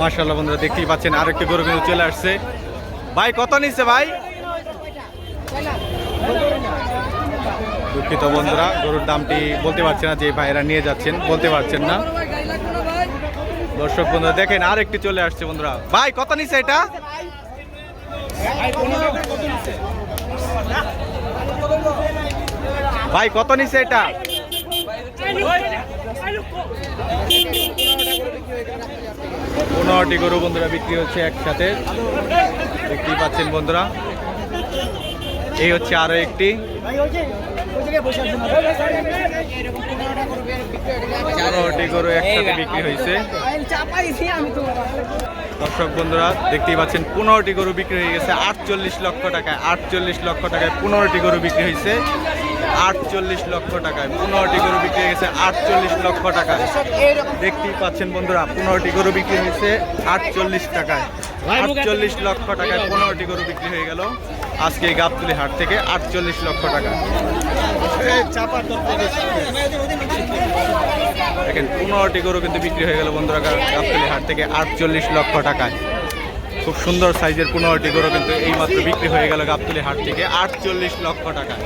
মার্শাল্লাহ বন্ধুরা, দেখতেই পাচ্ছেন আরেকটি গরু কিন্তু চলে আসছে। ভাই, কত নিচ্ছে ভাই? দুঃখিত বন্ধুরা, গরুর দামটি বলতে পারছে না যে ভাইরা নিয়ে যাচ্ছেন, বলতে পারছেন না। দর্শক বন্ধুরা, দেখেন আর একটি চলে আসছে বন্ধুরা। ভাই, কত নিচ্ছে এটা? ভাই, কত নিচ্ছে এটা? পনেরোটি গরু বন্ধুরা বিক্রি হচ্ছে একসাথে। দেখতেই পাচ্ছেন বন্ধুরা। এই হচ্ছে আরও একটি। পনেরোটি গরু একসাথে বিক্রি হয়েছে। দর্শক বন্ধুরা, দেখতেই পাচ্ছেন, পনেরোটি গরু বিক্রি হয়ে গেছে। আটচল্লিশ লক্ষ টাকায়, আটচল্লিশ লক্ষ টাকায় পনেরোটি গরু বিক্রি হয়েছে। আটচল্লিশ লক্ষ টাকায়। পনেরোটি গরু বিক্রি হয়ে গেছে আটচল্লিশ লক্ষ টাকায় দেখতেই পাচ্ছেন বন্ধুরা, পনেরোটি গরু বিক্রি হয়েছে আটচল্লিশ টাকায়। আটচল্লিশ লক্ষ টাকায় পনেরোটি গরু বিক্রি হয়ে গেল। আজকে এই গাবতুলি হাট থেকে আটচল্লিশ লক্ষ টাকা। দেখেন, পনেরোটি গরু কিন্তু বিক্রি হয়ে গেল বন্ধুরা গাবতলী হাট থেকে আটচল্লিশ লক্ষ টাকায়। খুব সুন্দর সাইজের পনেরোটি গরু কিন্তু এইমাত্র বিক্রি হয়ে গেল গাবতলী হাট থেকে আটচল্লিশ লক্ষ টাকায়।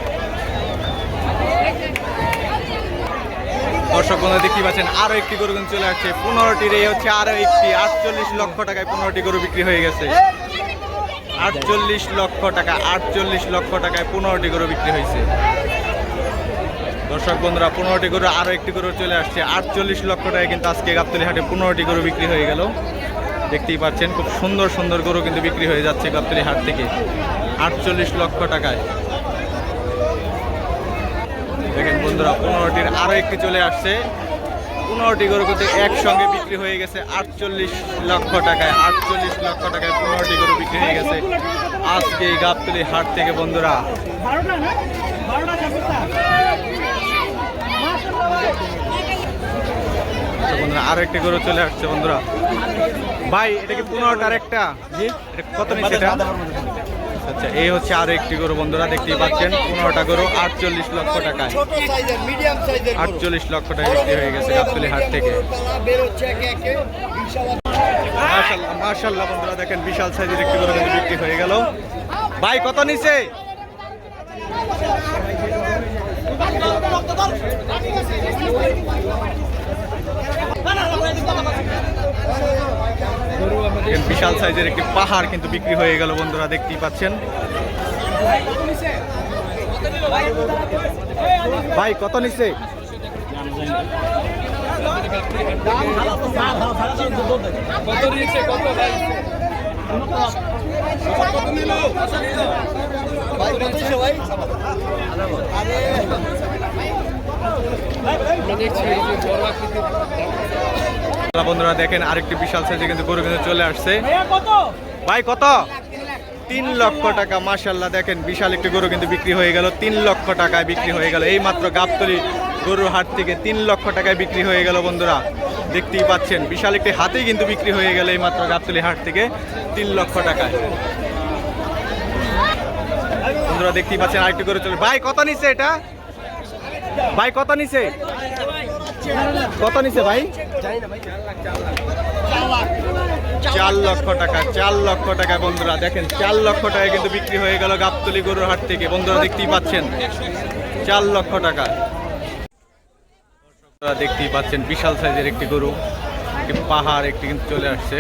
দর্শক বন্ধু দেখতে পাচ্ছেন, আরও একটি গরু কিন্তু চলে আসছে। পনেরোটির এই হচ্ছে আরও একটি, আটচল্লিশ লক্ষ টাকায় পনেরোটি গরু বিক্রি হয়ে গেছে। আটচল্লিশ লক্ষ টাকা, আটচল্লিশ লক্ষ টাকায় পনেরোটি গরু বিক্রি হয়েছে। দর্শক বন্ধুরা, পনেরোটি গরু আরও একটি গরু চলে আসছে। আটচল্লিশ লক্ষ টাকায় কিন্তু আজকে গাবতলি হাটে পনেরোটি গরু বিক্রি হয়ে গেল। দেখতেই পাচ্ছেন, খুব সুন্দর সুন্দর গরু কিন্তু বিক্রি হয়ে যাচ্ছে গাবতলি হাট থেকে। আটচল্লিশ লক্ষ টাকায়। দেখেন বন্ধুরা পনেরোটির আরও একটি চলে আসছে। পনেরোটি গরু কিন্তু একসঙ্গে বিক্রি হয়ে গেছে আটচল্লিশ লক্ষ টাকায়, আটচল্লিশ লক্ষ টাকায় পনেরোটি গরু বিক্রি হয়ে গেছে। আজকে এই গাবতলি হাট থেকে বন্ধুরা। আচ্ছা বন্ধুরা, আরও একটি গরু চলে আসছে বন্ধুরা। ভাই, এটা কি জি, এটা কত নিচ্ছে এটা? আচ্ছা এই হচ্ছে আরও একটি গরু বন্ধুরা দেখতেই পাচ্ছেন পনেরোটা গরু আটচল্লিশ লক্ষ টাকায়। আটচল্লিশ লক্ষ টাকা বিক্রি হয়ে গেছে গাবতলি হাট থেকে। মার্শাল্লাহ বন্ধুরা দেখেন বিশাল সাইজের একটি গরু কিন্তু বিক্রি হয়ে গেল। ভাই কত নিছে দেখেন বিশাল সাইজের একটি পাহাড় কিন্তু বিক্রি হয়ে গেল বন্ধুরা দেখতেই পাচ্ছেন। ভাই কত নিচ্ছে? বন্ধুরা দেখেন আরেকটি বিশাল সাইজে কিন্তু গরু কিন্তু চলে আসছে। ভাই, কত? তিন লক্ষ টাকা মাশাল্লাহ দেখেন বিশাল একটি গরু কিন্তু বিক্রি হয়ে গেল। তিন লক্ষ টাকায় বিক্রি হয়ে গেল। এই মাত্র গাবতলি গরুর হাট থেকে তিন লক্ষ টাকায় বিক্রি হয়ে গেল বন্ধুরা। দেখতেই পাচ্ছেন, বিশাল একটি হাতেই কিন্তু বিক্রি হয়ে গেল এই মাত্র গাবতলি হাট থেকে তিন লক্ষ টাকায়। বন্ধুরা দেখতেই পাচ্ছেন আরেকটি গরু চলে ভাই, কত নিছে এটা? ভাই, কত নিছে? কত নিছে ভাই? চার লক্ষ টাকা, চার লক্ষ টাকা বন্ধুরা, দেখেন, চার লক্ষ টাকা কিন্তু বিক্রি হয়ে গেল গাবতলি গরুর হাট থেকে, বন্ধুরা দেখতেই পাচ্ছেন। চার লক্ষ টাকা। দেখতেই পাচ্ছেন, বিশাল সাইজের একটি গরু, একটি পাহাড় একটি কিন্তু চলে আসছে।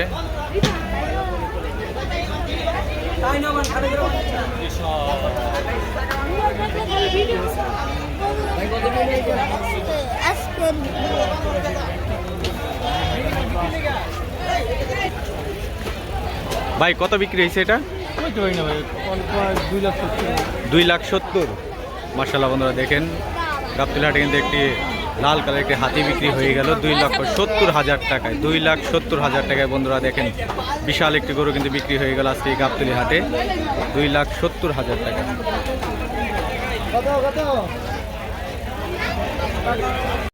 কত বিক্রি হয়েছে এটা? দুই লাখ সত্তর। মার্শাল্লাহ বন্ধুরা দেখেন গাবতলাহাটে কিন্তু একটি লাল কালার একটি হাতি বিক্রি হয়ে গেল। দুই লক্ষ সত্তর হাজার টাকায় দুই লাখ সত্তর হাজার টাকায় বন্ধুরা দেখেন বিশাল একটি গরু কিন্তু বিক্রি হয়ে গেল আজকে গাবতলি হাটে দুই লাখ সত্তর হাজার টাকা।